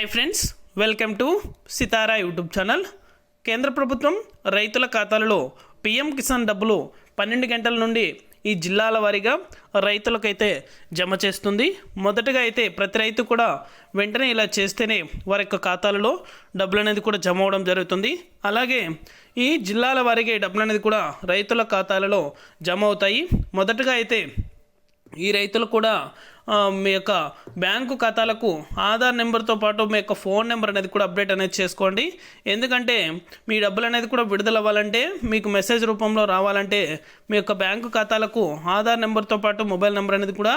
Hi friends welcome to Sitara YouTube channel కేంద్ర ప్రభుత్వం రైతుల ఖాతాలలో పిఎం కిసాన్ డబ్బులు పన్నెండు గంటల నుండి ఈ జిల్లాల వారీగా రైతులకైతే జమ చేస్తుంది. మొదటగా అయితే ప్రతి రైతు కూడా వెంటనే ఇలా చేస్తేనే వారి యొక్క ఖాతాలలో డబ్బులు అనేది కూడా జమ అవడం జరుగుతుంది. అలాగే ఈ జిల్లాల వారీగా డబ్బులు అనేది కూడా రైతుల ఖాతాలలో జమ అవుతాయి. మొదటగా అయితే ఈ రైతులు కూడా మీ యొక్క బ్యాంకు ఖాతాలకు ఆధార్ నెంబర్తో పాటు మీ యొక్క ఫోన్ నెంబర్ అనేది కూడా అప్డేట్ అనేది చేసుకోండి. ఎందుకంటే మీ డబ్బులు అనేది కూడా విడుదల అవ్వాలంటే మీకు మెసేజ్ రూపంలో రావాలంటే మీ యొక్క బ్యాంకు ఖాతాలకు ఆధార్ నెంబర్తో పాటు మొబైల్ నెంబర్ అనేది కూడా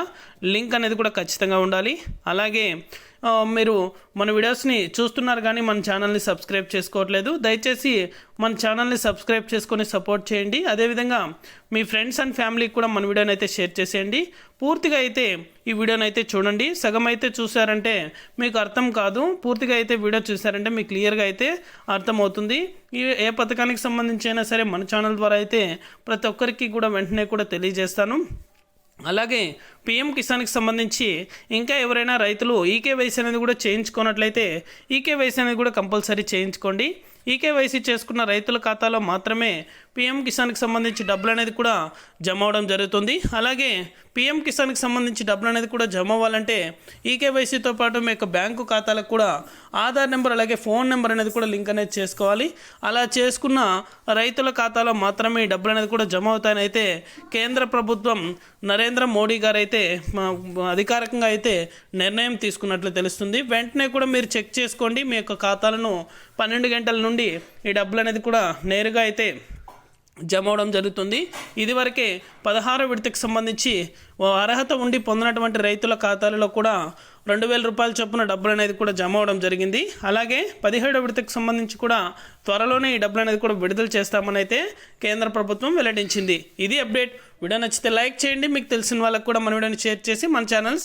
లింక్ అనేది కూడా ఖచ్చితంగా ఉండాలి. అలాగే మీరు మన వీడియోస్ని చూస్తున్నారు కానీ మన ఛానల్ని సబ్స్క్రైబ్ చేసుకోవట్లేదు దయచేసి మన ఛానల్ని సబ్స్క్రైబ్ చేసుకొని సపోర్ట్ చేయండి. అదేవిధంగా మీ ఫ్రెండ్స్ అండ్ ఫ్యామిలీకి కూడా మన వీడియోని అయితే షేర్ చేసేయండి. పూర్తిగా అయితే ఈ వీడియోని అయితే చూడండి. సగం అయితే చూసారంటే మీకు అర్థం కాదు. పూర్తిగా అయితే వీడియో చూసారంటే మీకు క్లియర్గా అయితే అర్థమవుతుంది. ఈ ఏ పథకానికి సంబంధించి అయినా సరే మన ఛానల్ ద్వారా అయితే ప్రతి ఒక్కరికి కూడా వెంటనే కూడా తెలియజేస్తాను. అలాగే పిఎం కిసాన్కి సంబంధించి ఇంకా ఎవరైనా రైతులు ఈకేవైసీ అనేది కూడా చేయించుకున్నట్లయితే ఈకేవైసీ అనేది కూడా కంపల్సరీ చేయించుకోండి. ఈకేవైసీ చేసుకున్న రైతుల ఖాతాలో మాత్రమే పిఎం కిసాన్కి సంబంధించి డబ్బులు అనేది కూడా జమ అవడం జరుగుతుంది. అలాగే పిఎం కిసాన్కి సంబంధించి డబ్బులు అనేది కూడా జమ అవ్వాలంటే ఈకేవైసీతో పాటు మీ యొక్క బ్యాంకు ఖాతాలకు కూడా ఆధార్ నెంబర్ అలాగే ఫోన్ నెంబర్ అనేది కూడా లింక్ అనేది చేసుకోవాలి. అలా చేసుకున్న రైతుల ఖాతాలో మాత్రమే డబ్బులు అనేది కూడా జమ అవుతాయని అయితే కేంద్ర ప్రభుత్వం నరేంద్ర మోడీ గారు అయితే మా- అధికారికంగా అయితే నిర్ణయం తీసుకున్నట్లు తెలుస్తుంది. వెంటనే కూడా మీరు చెక్ చేసుకోండి. మీ యొక్క ఖాతాలను పన్నెండు గంటల నుండి ఈ డబ్బులు అనేది కూడా నేరుగా అయితే జమ అవడం జరుగుతుంది. ఇదివరకే పదహారు విడతకు సంబంధించి ఓ అర్హత ఉండి పొందినటువంటి రైతుల ఖాతాలలో కూడా రెండు వేల రూపాయల చొప్పున డబ్బులు అనేది కూడా జమ అవడం జరిగింది. అలాగే పదిహేడు విడతకు సంబంధించి కూడా త్వరలోనే ఈ డబ్బులు అనేది కూడా విడుదల చేస్తామని అయితే కేంద్ర ప్రభుత్వం వెల్లడించింది. ఇది అప్డేట్. వీడియో నచ్చితే లైక్ చేయండి. మీకు తెలిసిన వాళ్ళకు కూడా మన వీడియోని షేర్ చేసి మన ఛానల్